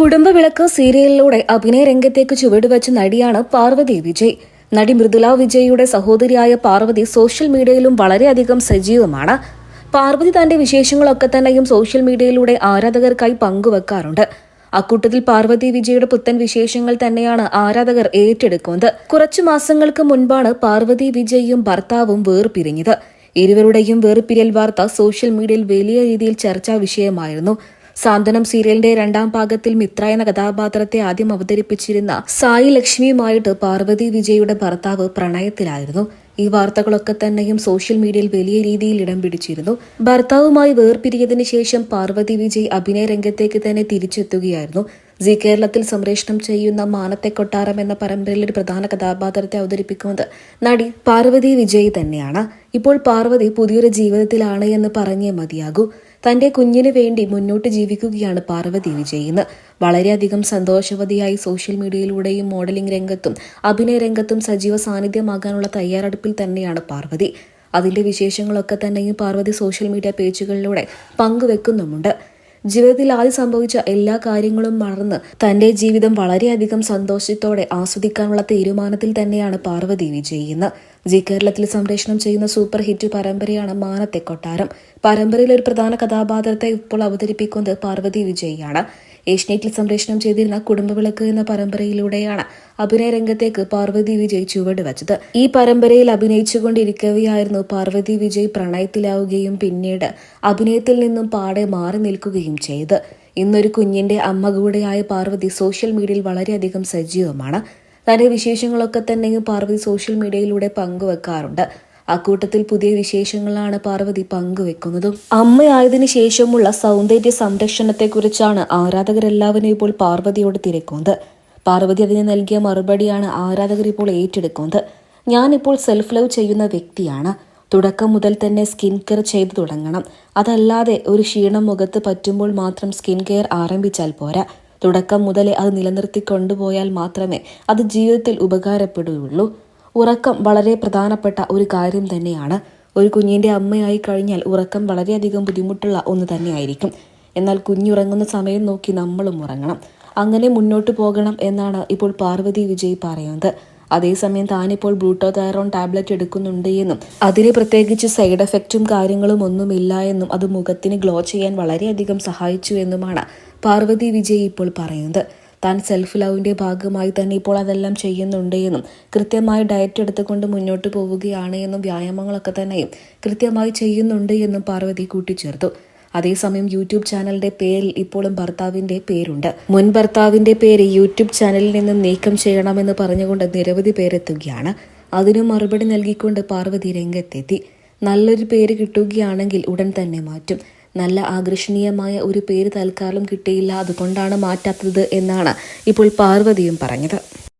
കുടുംബവിളക്ക് സീരിയലിലൂടെ അഭിനയ രംഗത്തേക്ക് ചുവടുവച്ച നടിയാണ് പാർവതി വിജയ്. നടി മൃദുല വിജയുടെ സഹോദരിയായ പാർവതി സോഷ്യൽ മീഡിയയിലും വളരെയധികം സജീവമാണ്. പാർവതി തന്റെ വിശേഷങ്ങളൊക്കെ തന്നെയും സോഷ്യൽ മീഡിയയിലൂടെ ആരാധകർക്കായി പങ്കുവെക്കാറുണ്ട്. അക്കൂട്ടത്തിൽ പാർവതി വിജയുടെ പുത്തൻ വിശേഷങ്ങൾ തന്നെയാണ് ആരാധകർ ഏറ്റെടുക്കുന്നത്. കുറച്ചു മാസങ്ങൾക്ക് മുൻപാണ് പാർവതി വിജയും ഭർത്താവും വേർപിരിഞ്ഞത്. ഇരുവരുടെയും വേർപിരിയൽ വാർത്ത സോഷ്യൽ മീഡിയയിൽ വലിയ രീതിയിൽ ചർച്ചാ വിഷയമായിരുന്നു. സാന്ത്വനം സീരിയലിന്റെ രണ്ടാം ഭാഗത്തിൽ മിത്ര എന്ന കഥാപാത്രത്തെ ആദ്യം അവതരിപ്പിച്ചിരുന്ന സായി ലക്ഷ്മിയുമായിട്ട് പാർവതി വിജയുടെ ഭർത്താവ് പ്രണയത്തിലായിരുന്നു. ഈ വാർത്തകളൊക്കെ തന്നെയും സോഷ്യൽ മീഡിയയിൽ വലിയ രീതിയിൽ ഇടം പിടിച്ചിരുന്നു. ഭർത്താവുമായി വേർപിരിയതിനു ശേഷം പാർവതി വിജയ് അഭിനയ രംഗത്തേക്ക് തന്നെ തിരിച്ചെത്തുകയായിരുന്നു. ജി കേരളത്തിൽ സംപ്രേഷണം ചെയ്യുന്ന മാനത്തെ കൊട്ടാരം എന്ന പരമ്പരയിലെ ഒരു പ്രധാന കഥാപാത്രത്തെ അവതരിപ്പിക്കുന്നത് നടി പാർവതി വിജയ് തന്നെയാണ്. ഇപ്പോൾ പാർവതി പുതിയൊരു ജീവിതത്തിലാണ് എന്ന് പറഞ്ഞേ മതിയാകൂ. തന്റെ കുഞ്ഞിന് വേണ്ടി മുന്നോട്ട് ജീവിക്കുകയാണ് പാർവതി വിജയിന്ന്. വളരെയധികം സന്തോഷവതിയായി സോഷ്യൽ മീഡിയയിലൂടെയും മോഡലിംഗ് രംഗത്തും അഭിനയ രംഗത്തും സജീവ സാന്നിധ്യമാകാനുള്ള തയ്യാറെടുപ്പിൽ തന്നെയാണ് പാർവതി. അതിന്റെ വിശേഷങ്ങളൊക്കെ തന്നെയും പാർവതി സോഷ്യൽ മീഡിയ പേജുകളിലൂടെ പങ്കുവെക്കുന്നുമുണ്ട്. ജീവിതത്തിൽ ആദ്യം സംഭവിച്ച എല്ലാ കാര്യങ്ങളും മറന്ന് തന്റെ ജീവിതം വളരെയധികം സന്തോഷത്തോടെ ആസ്വദിക്കാനുള്ള തീരുമാനത്തിൽ തന്നെയാണ് പാർവതി വിജയിന്ന് ജി കേരളത്തിൽ സംപ്രേഷണം ചെയ്യുന്ന സൂപ്പർ ഹിറ്റ് പരമ്പരയാണ് മാനത്തെ കൊട്ടാരം. പരമ്പരയിലെ ഒരു പ്രധാന കഥാപാത്രത്തെ ഇപ്പോൾ അവതരിപ്പിക്കുന്നത് പാർവതി വിജയിയാണ് ഏഷ്യനെറ്റിൽ സംപ്രേഷണം ചെയ്തിരുന്ന കുടുംബവിളക്ക് എന്ന പരമ്പരയിലൂടെയാണ് അഭിനയ രംഗത്തേക്ക് പാർവതി വിജയ് ചുവട് വച്ചത്. ഈ പരമ്പരയിൽ അഭിനയിച്ചുകൊണ്ടിരിക്കവെയായിരുന്നു പാർവതി വിജയ് പ്രണയത്തിലാവുകയും പിന്നീട് അഭിനയത്തിൽ നിന്നും പാടെ മാറി നിൽക്കുകയും ചെയ്ത്. ഇന്നൊരു കുഞ്ഞിന്റെ അമ്മ കൂടെയായ പാർവതി സോഷ്യൽ മീഡിയയിൽ വളരെയധികം സജീവമാണ്. തന്റെ വിശേഷങ്ങളൊക്കെ തന്നെയും പാർവതി സോഷ്യൽ മീഡിയയിലൂടെ പങ്കുവെക്കാറുണ്ട്. അക്കൂട്ടത്തിൽ പുതിയ വിശേഷങ്ങളാണ് പാർവതി പങ്കുവെക്കുന്നതും. അമ്മയായതിനു ശേഷമുള്ള സൗന്ദര്യ സംരക്ഷണത്തെക്കുറിച്ചാണ് ആരാധകരെല്ലാവരും ഇപ്പോൾ പാർവതിയോട് തിരക്കുന്നത്. പാർവതി അതിന് നൽകിയ മറുപടിയാണ് ആരാധകർ ഇപ്പോൾ ഏറ്റെടുക്കുന്നത്. ഞാനിപ്പോൾ സെൽഫ് ലവ് ചെയ്യുന്ന വ്യക്തിയാണ്. തുടക്കം മുതൽ തന്നെ സ്കിൻ കെയർ ചെയ്തു തുടങ്ങണം. അതല്ലാതെ ഒരു ക്ഷീണം മുഖത്ത് പറ്റുമ്പോൾ മാത്രം സ്കിൻ കെയർ ആരംഭിച്ചാൽ പോരാ. തുടക്കം മുതലേ അത് നിലനിർത്തി കൊണ്ടുപോയാൽ മാത്രമേ അത് ജീവിതത്തിൽ ഉപകാരപ്പെടുകയുള്ളൂ. ഉറക്കം വളരെ പ്രധാനപ്പെട്ട ഒരു കാര്യം തന്നെയാണ്. ഒരു കുഞ്ഞിന്റെ അമ്മയായി കഴിഞ്ഞാൽ ഉറക്കം വളരെയധികം ബുദ്ധിമുട്ടുള്ള ഒന്ന് തന്നെയായിരിക്കും. എന്നാൽ കുഞ്ഞുറങ്ങുന്ന സമയം നോക്കി നമ്മളും ഉറങ്ങണം. അങ്ങനെ മുന്നോട്ട് പോകണം എന്നാണ് ഇപ്പോൾ പാർവതി വിജയ് പറയുന്നത്. അതേസമയം താനിപ്പോൾ ബ്ലൂട്ടോതൈറോൺ ടാബ്ലറ്റ് എടുക്കുന്നുണ്ട് എന്നും അതിന് പ്രത്യേകിച്ച് സൈഡ് എഫക്റ്റും കാര്യങ്ങളും ഒന്നുമില്ല എന്നും അത് മുഖത്തിന് ഗ്ലോ ചെയ്യാൻ വളരെയധികം സഹായിച്ചു എന്നുമാണ് പാർവതി വിജയ് ഇപ്പോൾ പറയുന്നത്. താൻ സെൽഫ് ലവിന്റെ ഭാഗമായി തന്നെ ഇപ്പോൾ അതെല്ലാം ചെയ്യുന്നുണ്ട് എന്നും കൃത്യമായി ഡയറ്റ് എടുത്തുകൊണ്ട് മുന്നോട്ട് പോവുകയാണ് എന്നും വ്യായാമങ്ങളൊക്കെ തന്നെയും കൃത്യമായി ചെയ്യുന്നുണ്ട് എന്നും പാർവതി കൂട്ടിച്ചേർത്തു. അതേസമയം യൂട്യൂബ് ചാനലിന്റെ പേരിൽ ഇപ്പോഴും ഭർത്താവിന്റെ പേരുണ്ട്. മുൻ ഭർത്താവിന്റെ പേര് യൂട്യൂബ് ചാനലിൽ നിന്ന് നീക്കം ചെയ്യണമെന്ന് പറഞ്ഞുകൊണ്ട് നിരവധി പേരെത്തുകയാണ്. അതിനു മറുപടി നൽകിക്കൊണ്ട് പാർവതി രംഗത്തെത്തി. നല്ലൊരു പേര് കിട്ടുകയാണെങ്കിൽ ഉടൻ തന്നെ മാറ്റും. നല്ല ആകർഷണീയമായ ഒരു പേര് തൽക്കാലം കിട്ടിയില്ല. അതുകൊണ്ടാണ് മാറ്റാത്തത് എന്നാണ് ഇപ്പോൾ പാർവതിയും പറഞ്ഞത്.